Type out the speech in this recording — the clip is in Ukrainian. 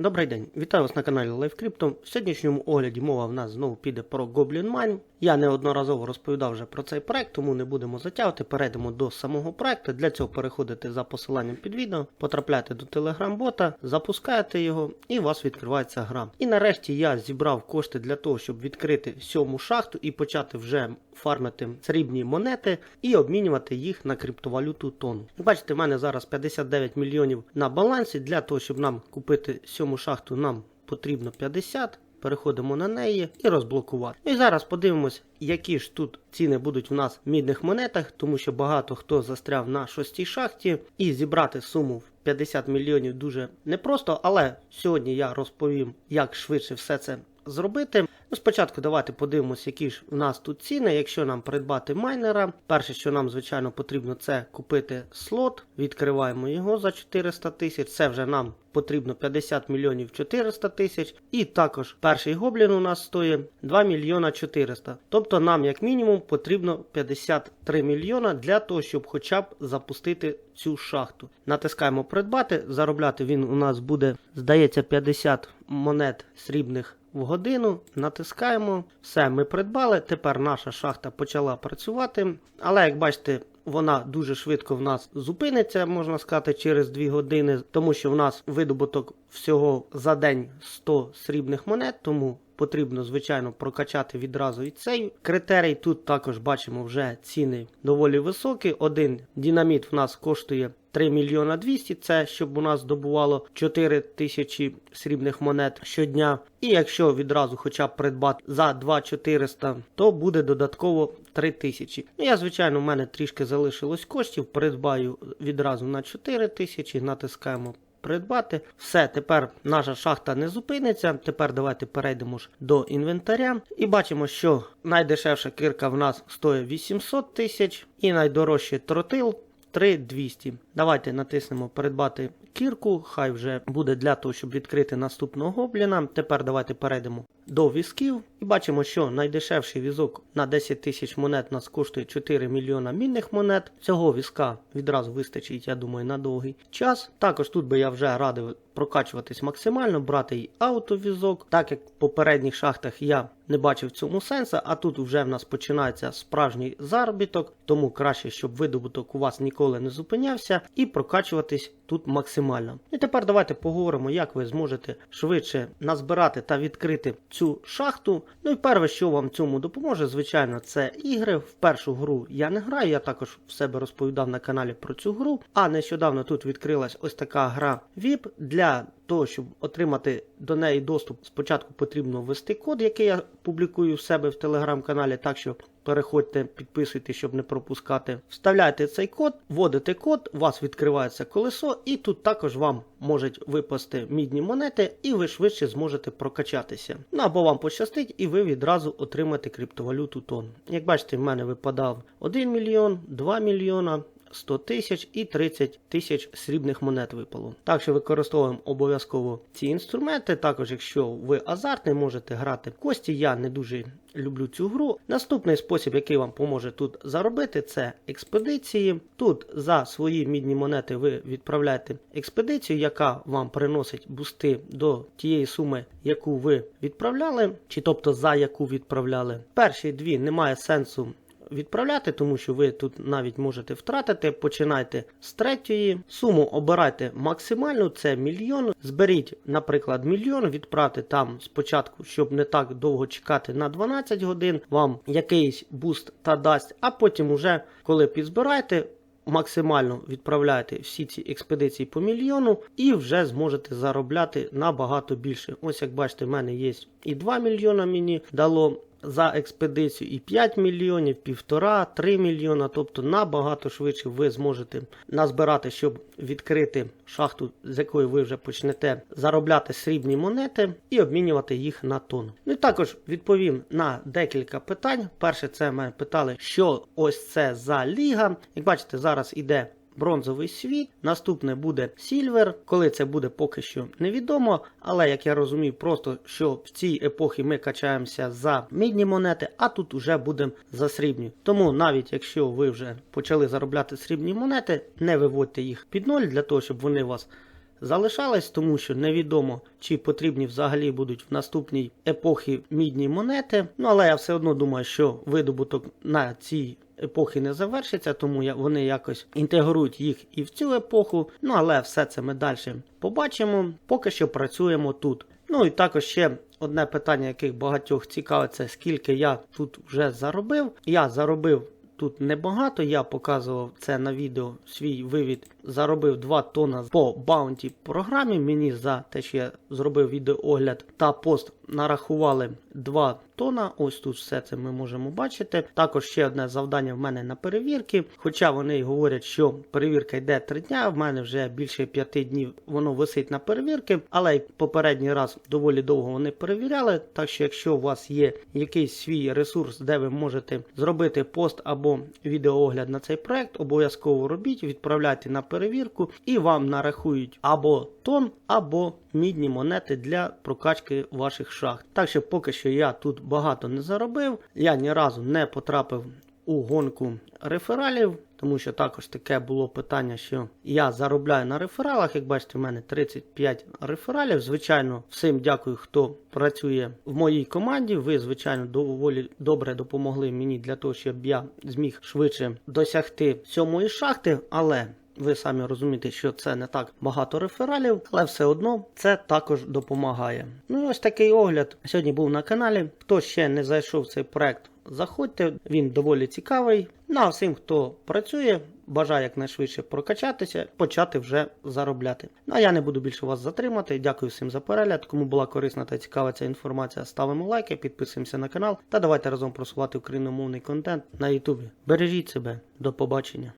Добрий день, вітаю вас на каналі LiveCrypto. В сьогоднішньому огляді мова в нас знову піде про Goblin Mine. Я неодноразово розповідав вже про цей проект, тому не будемо затягувати. Перейдемо до самого проекту. Для цього переходите за посиланням під відео, потрапляєте до телеграм-бота, запускаєте його і у вас відкривається гра. І нарешті я зібрав кошти для того, щоб відкрити сьому шахту і почати вже фармити срібні монети і обмінювати їх на криптовалюту тон. Бачите, в мене зараз 59 мільйонів на балансі. Для того, щоб нам купити сьому шахту, нам потрібно 50. Переходимо на неї і розблокувати. І зараз подивимось, які ж тут ціни будуть в нас в мідних монетах, тому що багато хто застряв на шостій шахті, і зібрати суму в 50 мільйонів дуже непросто. Але сьогодні я розповім, як швидше все це зробити. Ну, спочатку давайте подивимося, які ж в нас тут ціни. Якщо нам придбати майнера, перше, що нам, звичайно, потрібно, це купити слот. Відкриваємо його за 400 тисяч. Це вже нам потрібно 50 мільйонів 400 тисяч. І також перший гоблін у нас стоїть 2 мільйона 400. Тобто нам, як мінімум, потрібно 53 мільйона для того, щоб хоча б запустити цю шахту. Натискаємо придбати. Заробляти він у нас буде, здається, 50 монет срібних в годину. Натискаємо. Все, ми придбали. Тепер наша шахта почала працювати. Але як бачите, вона дуже швидко в нас зупиниться, можна сказати, через 2 години, тому що в нас видобуток всього за день 100 срібних монет, тому потрібно, звичайно, прокачати відразу і цей критерій. Тут також бачимо вже ціни доволі високі. Один динаміт в нас коштує 3 мільйона 200, це щоб у нас добувало 4 тисячі срібних монет щодня. І якщо відразу хоча б придбати за 2400, то буде додатково 3 тисячі. Ну, я, звичайно, в мене трішки залишилось коштів, придбаю відразу на 4 тисячі, натискаємо. Придбати. Все, тепер наша шахта не зупиниться. Тепер давайте перейдемо ж до інвентаря. І бачимо, що найдешевша кирка в нас стоїть 800 тисяч і найдорожчий тротил 3200. Давайте натиснемо придбати кірку. Хай вже буде для того, щоб відкрити наступного гобліна. Тепер давайте перейдемо до візків. І бачимо, що найдешевший візок на 10 тисяч монет нас коштує 4 мільйона мінних монет. Цього візка відразу вистачить, я думаю, на довгий час. Також тут би я вже радив прокачуватись максимально, брати і автовізок. Так як в попередніх шахтах я не бачив в цьому сенсу, а тут вже в нас починається справжній заробіток, тому краще, щоб видобуток у вас ніколи не зупинявся, і прокачуватись тут максимально. І тепер давайте поговоримо, як ви зможете швидше назбирати та відкрити цю шахту. Ну і перше, що вам цьому допоможе, звичайно, це ігри. В першу гру я не граю, я також в себе розповідав на каналі про цю гру. А нещодавно тут відкрилась ось така гра VIP. Для того, щоб отримати до неї доступ, спочатку потрібно ввести код, який я публікую в себе в телеграм-каналі, так що переходьте, підписуйтесь, щоб не пропускати. Вставляєте цей код, вводите код, у вас відкривається колесо, і тут також вам можуть випасти мідні монети, і ви швидше зможете прокачатися. Ну або вам пощастить, і ви відразу отримаєте криптовалюту тон. Як бачите, в мене випадав 1 мільйон, 2 мільйона. 100 тисяч і 30 тисяч срібних монет випало. Так що використовуємо обов'язково ці інструменти. Також, якщо ви азартний, можете грати в кості. Я не дуже люблю цю гру. Наступний спосіб, який вам поможе тут заробити, це експедиції. Тут за свої мідні монети ви відправляєте експедицію, яка вам приносить бусти до тієї суми, яку ви відправляли, чи тобто за яку відправляли. Перші дві немає сенсу відправляти, тому що ви тут навіть можете втратити. Починайте з третьої. Суму обирайте максимальну, це мільйон. Зберіть, наприклад, мільйон, відправте там спочатку, щоб не так довго чекати на 12 годин. Вам якийсь буст та дасть, а потім, уже коли підзбираєте. Максимально відправляєте всі ці експедиції по мільйону і вже зможете заробляти набагато більше. Ось як бачите, в мене є і 2 мільйона мені дало за експедицію і 5 мільйонів, півтора, 3 мільйона. Тобто набагато швидше ви зможете назбирати, щоб відкрити шахту, з якої ви вже почнете заробляти срібні монети і обмінювати їх на тон. Ну і також відповім на декілька питань. Перше, це мене питали, що ось це за ліга. Як бачите, зараз іде бронзовий світ. Наступне буде Сільвер. Коли це буде поки що невідомо. Але як я розумію, просто що в цій епохі ми качаємося за мідні монети, а тут уже будемо за срібні. Тому навіть якщо ви вже почали заробляти срібні монети, не виводьте їх під ноль для того, щоб вони вас залишались, тому що невідомо, чи потрібні взагалі будуть в наступній епохі мідні монети. Ну але я все одно думаю, що видобуток на цій епохи не завершиться, тому вони якось інтегрують їх і в цю епоху. Ну але все це ми далі побачимо. Поки що працюємо тут. Ну і також ще одне питання, яких багатьох цікавить, це скільки я тут вже заробив. Я заробив тут небагато, я показував це на відео свій вивід. Заробив 2 тонна по баунті програмі. Мені за те, що я зробив відеоогляд та пост нарахували 2 тонна. Ось тут все це ми можемо бачити. Також ще одне завдання в мене на перевірки. Хоча вони говорять, що перевірка йде 3 дня. В мене вже більше 5 днів воно висить на перевірки, але й попередній раз доволі довго вони перевіряли. Так що, якщо у вас є якийсь свій ресурс, де ви можете зробити пост або відеоогляд на цей проект, обов'язково робіть, відправляйте на перевірку, і вам нарахують або тон, або мідні монети для прокачки ваших шахт. Так що поки що я тут багато не заробив, я ні разу не потрапив у гонку рефералів, тому що також таке було питання, що я заробляю на рефералах. Як бачите, в мене 35 рефералів. Звичайно, всім дякую, хто працює в моїй команді. Ви, звичайно, доволі добре допомогли мені для того, щоб я зміг швидше досягти сьомої шахти, але. Ви самі розумієте, що це не так багато рефералів, але все одно це також допомагає. Ну і ось такий огляд сьогодні був на каналі. Хто ще не зайшов в цей проект, заходьте, він доволі цікавий. Ну а всім, хто працює, бажає якнайшвидше прокачатися, почати вже заробляти. Ну а я не буду більше вас затримати. Дякую всім за перегляд. Кому була корисна та цікава ця інформація, ставимо лайки, підписуємося на канал та давайте разом просувати україномовний контент на Ютубі. Бережіть себе, до побачення.